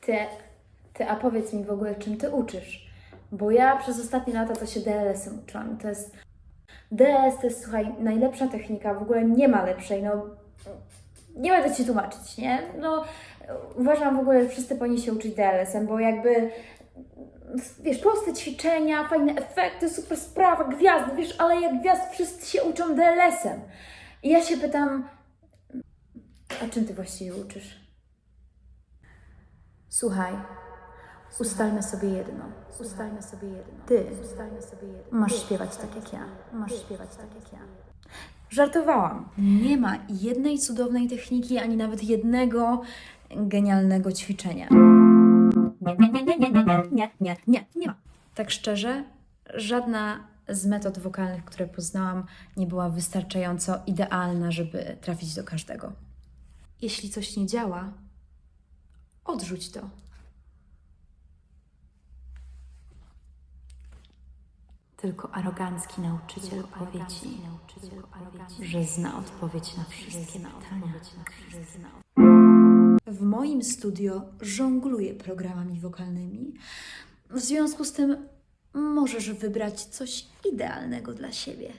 Ty, ty, a powiedz mi w ogóle, czym ty uczysz? Bo ja przez ostatnie lata to się DLS-em uczyłam. To jest. DLS to jest, słuchaj, najlepsza technika, w ogóle nie ma lepszej. No, nie będę ci tłumaczyć, nie? No, uważam w ogóle, że wszyscy powinni się uczyć DLS-em, bo jakby. Wiesz, proste ćwiczenia, fajne efekty, super sprawa, gwiazdy, wiesz, ale jak gwiazd wszyscy się uczą DLS-em. I ja się pytam, a czym ty właściwie uczysz? Słuchaj, ustalmy sobie jedno. Ustalmy sobie jedno. Ty masz śpiewać tak jak ja. Masz śpiewać tak jak ja. Żartowałam. Nie ma jednej cudownej techniki, ani nawet jednego genialnego ćwiczenia. Nie, nie, nie, nie, nie, nie, nie, nie, nie, nie ma. Tak szczerze, żadna z metod wokalnych, które poznałam, nie była wystarczająco idealna, żeby trafić do każdego. Jeśli coś nie działa, odrzuć to. Tylko arogancki nauczyciel powie ci, że zna odpowiedź na wszystkie pytania. W moim studio żongluję programami wokalnymi. W związku z tym możesz wybrać coś idealnego dla siebie.